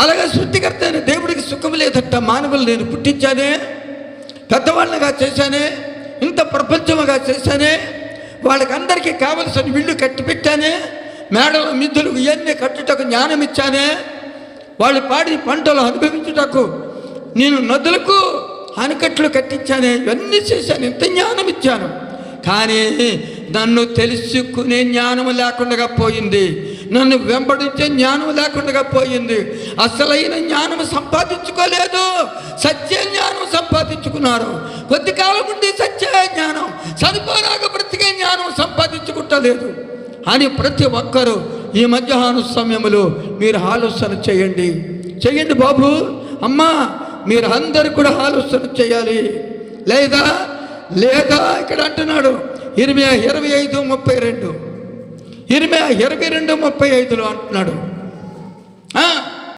అలాగే సృష్టికర్త అయిన దేవుడికి సుఖం లేదట మానవులు నేను పుట్టించానే పెద్దవాళ్ళగా చేశానే ఇంత ప్రపంచముగా చేశానే వాళ్ళకందరికీ కావలసిన ఇల్లు కట్టి పెట్టానే మిద్దులు ఇవన్నీ కట్టుటకు జ్ఞానం ఇచ్చానే వాళ్ళు పాడి పంటలు అనుభవించుటకు నేను నదులకు ఆనకట్లు కట్టించానే ఇవన్నీ చేశాను ఇంత జ్ఞానం ఇచ్చాను కానీ నన్ను తెలుసుకునే జ్ఞానం లేకుండా పోయింది. నన్ను వెంబడించే జ్ఞానం లేకుండా పోయింది. అసలైన జ్ఞానం సంపాదించుకోలేదు. సత్య జ్ఞానం సంపాదించుకున్నారు. కొద్ది కాలం ఉండి సత్య జ్ఞానం సరిపోరాక బ్రతికే జ్ఞానం సంపాదించుకుంటలేదు. అని ప్రతి ఒక్కరూ ఈ మధ్యాహ్న సమయంలో మీరు ఆలోచన చేయండి. చేయండి బాబు. అమ్మా మీరు అందరు కూడా ఆలోచన చేయాలి. లేదా లేదా ఇక్కడ అంటున్నాడు ఇరవై ఇరవై ఐదు ముప్పై రెండు. ఇరవై ఇరవై రెండు ముప్పై ఐదులో అంటున్నాడు. ఆ,